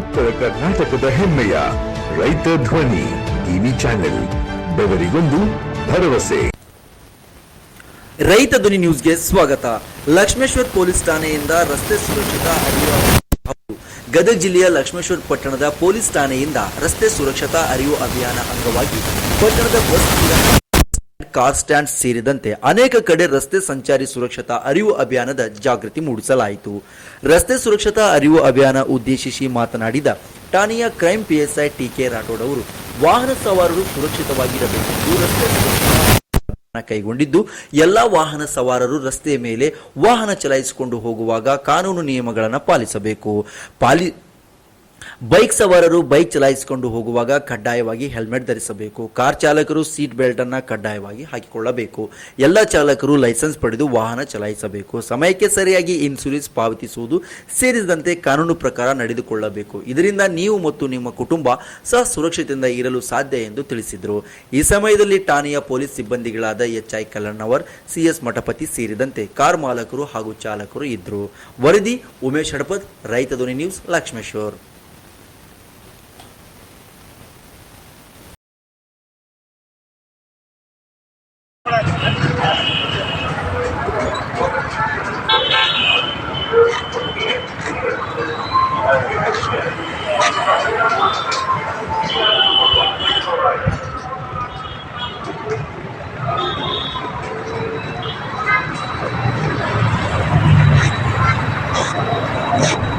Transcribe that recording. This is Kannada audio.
ಉತ್ತರ ಕರ್ನಾಟಕದ ಹೆಮ್ಮೆಯ ರೈತ ಧ್ವನಿ ಟಿವಿ ಚಾನೆಲ್ ಬೆವರಿಗೊಂದು ಭರವಸೆ ರೈತ ಧ್ವನಿ ನ್ಯೂಸ್ಗೆ ಸ್ವಾಗತ ಲಕ್ಷ್ಮೇಶ್ವರ್ ಪೊಲೀಸ್ ಠಾಣೆಯಿಂದ ರಸ್ತೆ ಸುರಕ್ಷತಾ ಅರಿವು. ಗದಗ ಜಿಲ್ಲೆಯ ಲಕ್ಷ್ಮೇಶ್ವರ ಪಟ್ಟಣದ ಪೊಲೀಸ್ ಠಾಣೆಯಿಂದ ರಸ್ತೆ ಸುರಕ್ಷತಾ ಅರಿವು ಅಭಿಯಾನ ಅಂಗವಾಗಿ ಪಟ್ಟಣದ ಬಸ್ ನಿಲ್ದಾಣ, ಕಾರ್ ಸ್ಟ್ಯಾಂಡ್ ಸೇರಿದಂತೆ ಅನೇಕ ಕಡೆ ರಸ್ತೆ ಸಂಚಾರಿ ಸುರಕ್ಷತಾ ಅರಿವು ಅಭಿಯಾನದ ಜಾಗೃತಿ ಮೂಡಿಸಲಾಯಿತು. ರಸ್ತೆ ಸುರಕ್ಷತಾ ಅರಿವು ಅಭಿಯಾನ ಉದ್ದೇಶಿಸಿ ಮಾತನಾಡಿದ ಠಾಣೆಯ ಕ್ರೈಮ್ ಪಿಎಸ್ಐ ಟಿಕೆ ರಾಠೋಡ್ ಅವರು, ವಾಹನ ಸವಾರರು ಸುರಕ್ಷಿತವಾಗಿರಬೇಕೆಂದು ರಸ್ತೆ ಕೈಗೊಂಡಿದ್ದು, ಎಲ್ಲಾ ವಾಹನ ಸವಾರರು ರಸ್ತೆಯ ಮೇಲೆ ವಾಹನ ಚಲಾಯಿಸಿಕೊಂಡು ಹೋಗುವಾಗ ಕಾನೂನು ನಿಯಮಗಳನ್ನು ಪಾಲಿಸಬೇಕು. ಪಾಲಿ ಬೈಕ್ ಸವಾರರು ಬೈಕ್ ಚಲಾಯಿಸಿಕೊಂಡು ಹೋಗುವಾಗ ಕಡ್ಡಾಯವಾಗಿ ಹೆಲ್ಮೆಟ್ ಧರಿಸಬೇಕು. ಕಾರ್ ಚಾಲಕರು ಸೀಟ್ ಬೆಲ್ಟ್ ಅನ್ನು ಕಡ್ಡಾಯವಾಗಿ ಹಾಕಿಕೊಳ್ಳಬೇಕು. ಎಲ್ಲ ಚಾಲಕರು ಲೈಸೆನ್ಸ್ ಪಡೆದು ವಾಹನ ಚಲಾಯಿಸಬೇಕು. ಸಮಯಕ್ಕೆ ಸರಿಯಾಗಿ ಇನ್ಸೂರೆನ್ಸ್ ಪಾವತಿಸುವುದು ಸೇರಿದಂತೆ ಕಾನೂನು ಪ್ರಕಾರ ನಡೆದುಕೊಳ್ಳಬೇಕು. ಇದರಿಂದ ನೀವು ಮತ್ತು ನಿಮ್ಮ ಕುಟುಂಬ ಸಹ ಸುರಕ್ಷತೆಯಿಂದ ಇರಲು ಸಾಧ್ಯ ಎಂದು ತಿಳಿಸಿದರು. ಈ ಸಮಯದಲ್ಲಿ ಠಾಣೆಯ police ಸಿಬ್ಬಂದಿಗಳಾದ H I Kallannavar CS Mathapati ಸೇರಿದಂತೆ ಕಾರ್ ಮಾಲಕರು ಹಾಗೂ ಚಾಲಕರು ಇದ್ದರು. ವರದಿ ಉಮೇಶ್ ಹಡಪತ್ ರೈತ ಧ್ವನಿ ನ್ಯೂಸ್ ಲಕ್ಷ್ಮೇಶ್ವರ್. Yeah.